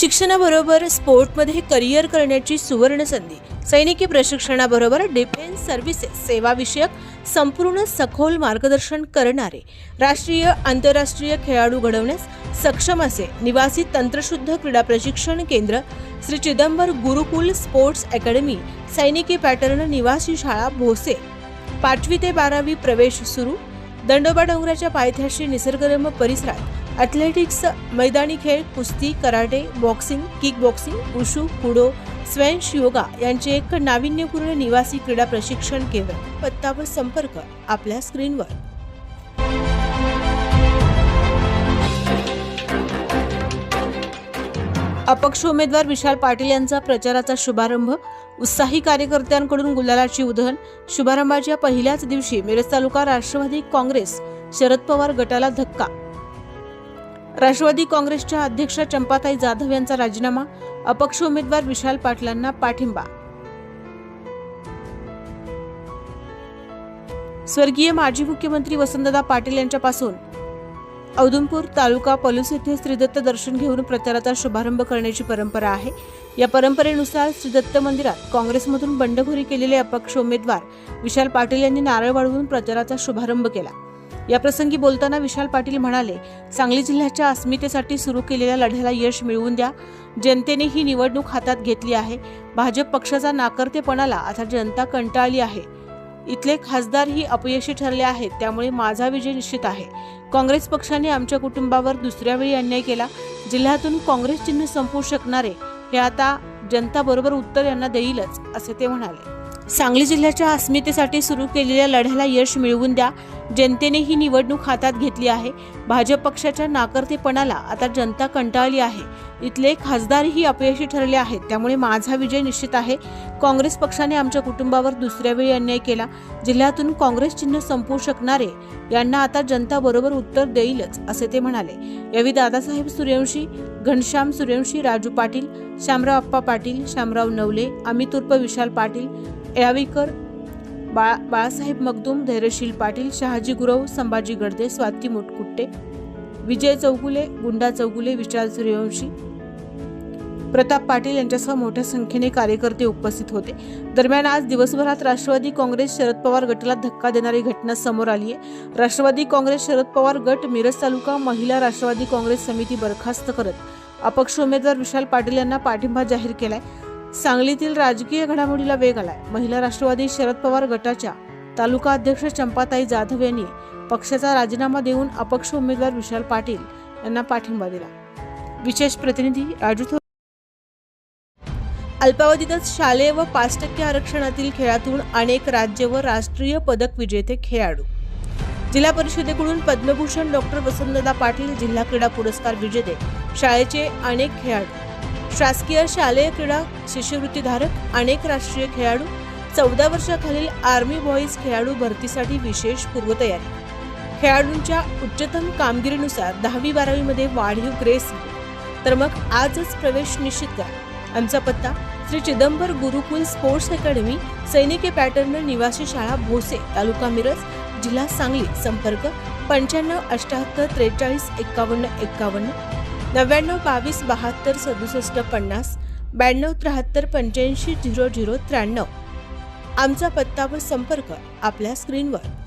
शिक्षणाबरोबर स्पोर्टमध्ये करिअर करण्याची सुवर्ण संधी सैनिकी प्रशिक्षणाबरोबर डिफेन्स सर्व्हिसेस सेवाविषयक संपूर्ण सखोल मार्गदर्शन करणारे राष्ट्रीय आंतरराष्ट्रीय खेळाडू घडवण्यास सक्षम असे निवासी तंत्रशुद्ध क्रीडा प्रशिक्षण केंद्र श्री चिदंबर गुरुकुल स्पोर्ट्स अकॅडमी सैनिकी पॅटर्न निवासी शाळा भोसे. पाचवी ते बारावी प्रवेश सुरू. दंडोबा डोंगराच्या पायथ्याशी निसर्गरम्य परिसरात ॲथलेटिक्स मैदानी खेळ कुस्ती karate boxing kick boxing wushu kudo स्वयंश yoga यांचे एक नाविन्यपूर्ण निवासी क्रीडा प्रशिक्षण केंद्र. पत्ता व संपर्क आपल्या स्क्रीनवर. अपक्ष उमेदवार विशाल पाटील यांचा प्रचाराचा शुभारंभ. उत्साही कार्यकर्त्यांकडून गुलालाची उधळण. शुभारंभाच्या पहिल्याच दिवशी मिरज तालुका राष्ट्रवादी काँग्रेस शरद पवार गटाला धक्का. राष्ट्रवादी काँग्रेसच्या अध्यक्षा चंपाताई जाधव यांचा राजीनामा अपक्ष उमेदवार विशाल पाटलांना पाठिंबा. स्वर्गीय माजी मुख्यमंत्री वसंतदा पाटील यांच्यापासून औदुंपूर तालुका पलूस येथे श्रीदत्त दर्शन घेऊन प्रचाराचा शुभारंभ करण्याची परंपरा आहे. या परंपरेनुसार श्रीदत्त मंदिरात काँग्रेसमधून बंडखोरी केलेले अपक्ष उमेदवार विशाल पाटील यांनी नारळ वाढवून प्रचाराचा शुभारंभ केला. याप्रसंगी बोलताना विशाल पाटील म्हणाले सांगली जिल्ह्याच्या अस्मितेसाठी सुरू केलेल्या लढ्याला यश मिळवून द्या. जनतेने ही निवडणूक हातात घेतली आहे. भाजप पक्षाचा नाकर्तेपणाला आता जनता कंटाळली आहे. इथले खासदार ही अपयशी ठरले आहेत त्यामुळे माझा विजय निश्चित आहे. काँग्रेस पक्षाने आमच्या कुटुंबावर दुसऱ्या वेळी अन्याय केला. जिल्ह्यातून काँग्रेस चिन्ह संपवू शकणारे हे आता जनता बरोबर उत्तर यांना देईलच असे ते म्हणाले. सांगली जिल्ह्याच्या अस्मितेसाठी सुरू केलेल्या लढ्याला यश मिळवून द्या. जनतेने ही निवडणूक हातात घेतली आहे. भाजप पक्षाच्या नाकर्तेपणाला आता जनता कंटाळली आहे. इथले खासदारही अपयशी ठरले आहेत. त्यामुळे माझा विजय निश्चित आहे. काँग्रेस पक्षाने आमच्या कुटुंबावर दुसऱ्या वेळी अन्याय केला. जिल्ह्यातून काँग्रेस चिन्ह संपवू शकणारे यांना आता जनता बरोबर उत्तर देईलच असे ते म्हणाले. यावेळी दादासाहेब सूर्यवंशी घनश्याम सूर्यवंशी राजू पाटील श्यामराव अप्पा पाटील श्यामराव नवले अमित उर्फ विशाल पाटील यावीकर बाळा बाळासाहेब मगदूम धैर्यशील पाटील शहाजी गुरव संभाजी गडदे स्वाती मुटकुट्टे विजय चौगुले गुंडा चौगुले विशाल सूर्यवंशी प्रताप पाटील यांच्यासह मोठ्या संख्येने कार्यकर्ते उपस्थित होते. दरम्यान आज दिवसभरात राष्ट्रवादी काँग्रेस शरद पवार गटाला धक्का देणारी घटना समोर आली आहे. राष्ट्रवादी काँग्रेस शरद पवार गट मिरज तालुका महिला राष्ट्रवादी काँग्रेस समिती बरखास्त करत अपक्ष उमेदवार विशाल पाटील यांना पाठिंबा जाहीर केलाय. सांगलीतील राजकीय घडामोडीला वेग आलाय. महिला राष्ट्रवादी शरद पवार गटाच्या तालुका अध्यक्ष चंपाताई जाधव यांनी पक्षाचा राजीनामा देऊन अपक्ष उमेदवार विशाल पाटील यांना पाठिंबा दिला. विशेष प्रतिनिधी राजू अल्पावधीतच शालेय व पाच टक्के आरक्षणातील खेळातून अनेक राज्य व राष्ट्रीय पदक विजेते खेळाडू. जिल्हा परिषदेकडून पद्मभूषण डॉक्टर वसंतदा पाटील जिल्हा क्रीडा पुरस्कार विजेते शाळेचे अनेक खेळाडू. शासकीय शालेय क्रीडा शिष्यवृत्तीधारक अनेक राष्ट्रीय खेळाडू चौदा वर्षाखालील आर्मी बॉईज खेळाडू भरतीसाठी विशेष पूर्वतयारी. खेळाडूंच्या उच्चतम कामगिरीनुसार दहावी बारावीमध्ये वाढीव ग्रेस तर मग आजच प्रवेश निश्चित करा. आमचा पत्ता श्री चिदंबर गुरुकुल स्पोर्ट्स अकॅडमी सैनिकी पॅटर्न निवासी शाळा भोसे तालुका मिरज जिल्हा सांगली. संपर्क पंच्याण्णव अठ्याहत्तर त्रेचाळीस एक्कावन्न एक्कावन्न नव्याण्णव बावीस बहात्तर सदुसष्ट पन्नास ब्याण्णव त्र्याहत्तर पंच्याऐंशी झिरो झिरो त्र्याण्णव. आमचा पत्ता व संपर्क आपल्या स्क्रीनवर.